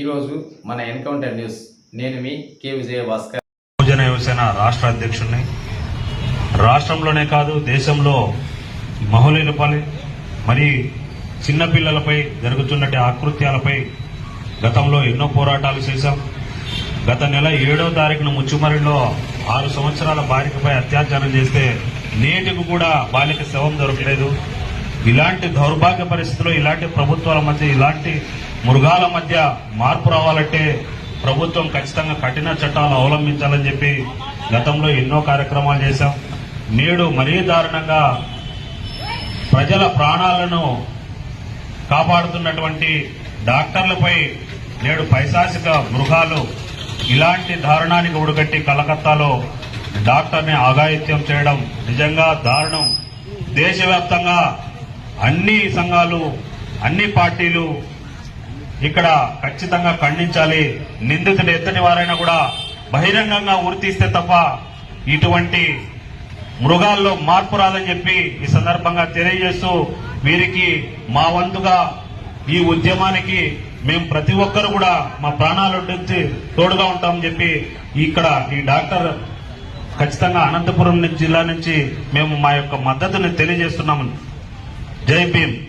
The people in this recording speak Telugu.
ఈరోజు మన ఎన్కౌంటర్ న్యూస్. నేను మీ కే విజయ భాస్కర్ బహుజన యువసేన రాష్ట్ర అధ్యక్షుడిని. రాష్ట్రంలోనే కాదు దేశంలో మహిళలపై మరి చిన్నపిల్లలపై జరుగుతున్నటి ఆకృత్యాలపై గతంలో ఎన్నో పోరాటాలు చేశాం. గత నెల ఏడో తారీఖున ముచ్చుమరిలో ఆరు సంవత్సరాల బాలికపై అత్యాచారం చేస్తే నేటికి కూడా బాలిక శవం దొరకలేదు. ఇలాంటి దౌర్భాగ్య పరిస్థితుల్లో ఇలాంటి ప్రభుత్వాల మధ్య ఇలాంటి మృగాల మధ్య మార్పు రావాలంటే ప్రభుత్వం ఖచ్చితంగా కఠిన చట్టాలు అవలంబించాలని చెప్పి గతంలో ఎన్నో కార్యక్రమాలు చేశాం. నేడు మరీ దారుణంగా ప్రజల ప్రాణాలను కాపాడుతున్నటువంటి డాక్టర్లపై నేడు పైశాసిక మృగాలు ఇలాంటి దారుణానికి ఉడగట్టి కలకత్తాలో డాక్టర్ని ఆగాయిత్యం చేయడం నిజంగా దారుణం. దేశవ్యాప్తంగా అన్ని సంఘాలు అన్ని పార్టీలు ఇక్కడ ఖచ్చితంగా ఖండించాలి. నిందితులు ఎత్తని వారైనా కూడా బహిరంగంగా ఉరితీస్తే తప్ప ఇటువంటి మృగాల్లో మార్పు రాదని చెప్పి ఈ సందర్భంగా తెలియజేస్తూ వీరికి మా వంతుగా ఈ ఉద్యమానికి మేము ప్రతి ఒక్కరు కూడా మా ప్రాణాలు తోడుగా ఉంటామని చెప్పి ఇక్కడ ఈ డాక్టర్ ఖచ్చితంగా అనంతపురం జిల్లా నుంచి మేము మా యొక్క మద్దతుని తెలియజేస్తున్నాము. జై భీమ్.